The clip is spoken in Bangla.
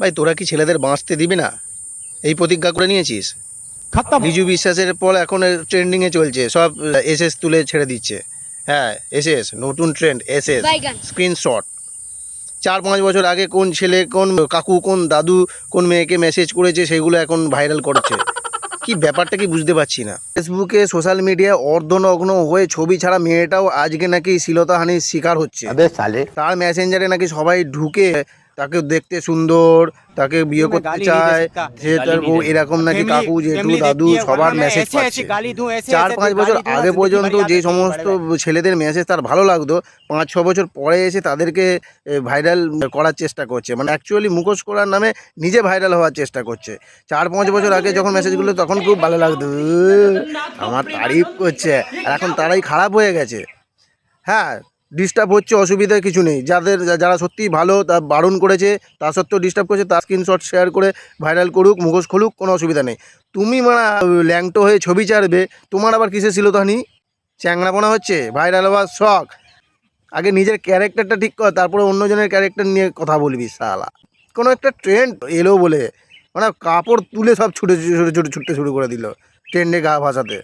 ভাই তোরা কি ছেলেদের বাঁচতে দিবি না? এই প্রতিজ্ঞা করে নিয়েছিস? বিজু বিশ্বাসের পর এখন ট্রেন্ডিংয়ে চলছে সব এসএস তুলে ছেড়ে দিচ্ছে। হ্যাঁ এসএস নতুন ট্রেন্ড এসএস স্ক্রিনশট চার পাঁচ বছর আগে কোন ছেলে কোন কাকু কোন দাদু কোন মেয়েকে মেসেজ করেছে সেগুলো এখন ভাইরাল করছে। কি ব্যাপারটা কি বুঝতে পারছি না। ফেসবুকে সোশ্যাল মিডিয়ায় অর্ধনগ্ন হয়ে ছবি ছাড়া মেয়েটাও আজকে নাকি শিলতাহানির শিকার হচ্ছে। তার মেসেঞ্জারে নাকি সবাই ঢুকে তাকে দেখতে সুন্দর তাকে বিয়ে করতে চায় সে তার বউ এরকম নাকি কাকু জেঠু দাদু সবার মেসেজ চার পাঁচ বছর আগে পর্যন্ত যে সমস্ত ছেলেদের মেসেজ তার ভালো লাগতো পাঁচ ছ বছর পরে এসে তাদেরকে ভাইরাল করার চেষ্টা করছে। মানে অ্যাকচুয়ালি মুখোশ করার নামে নিজে ভাইরাল হওয়ার চেষ্টা করছে। চার পাঁচ বছর আগে যখন মেসেজগুলো তখন খুব ভালো লাগতো। আমার তারিফ করছে। আর এখন তারাই খারাপ হয়ে গেছে। হ্যাঁ ডিস্টার্ব হচ্ছে অসুবিধা কিছু নেই। যাদের, যারা সত্যিই ভালো, তা বারণ করেছে, তা সত্ত্বেও ডিস্টার্ব করেছে তার স্ক্রিনশট শেয়ার করে ভাইরাল করুক, মুখোশ খুলুক, কোনো অসুবিধা নেই। তুমি মানে ল্যাংটো হয়ে ছবি চাড়বে তোমার আবার কিসে ছিল তাহনি চ্যাংড়াপোনা হচ্ছে ভাইরাল হওয়ার শখ। আগে নিজের ক্যারেক্টারটা ঠিক কর, তারপরে অন্যজনের ক্যারেক্টার নিয়ে কথা বলবি সালা কোনো একটা ট্রেন্ড এলো বলে মানে কাপড় তুলে সব ছুটে ছুটে ছুটে ছুটতে শুরু করে দিল ট্রেন্ডে গা ভাসাতে।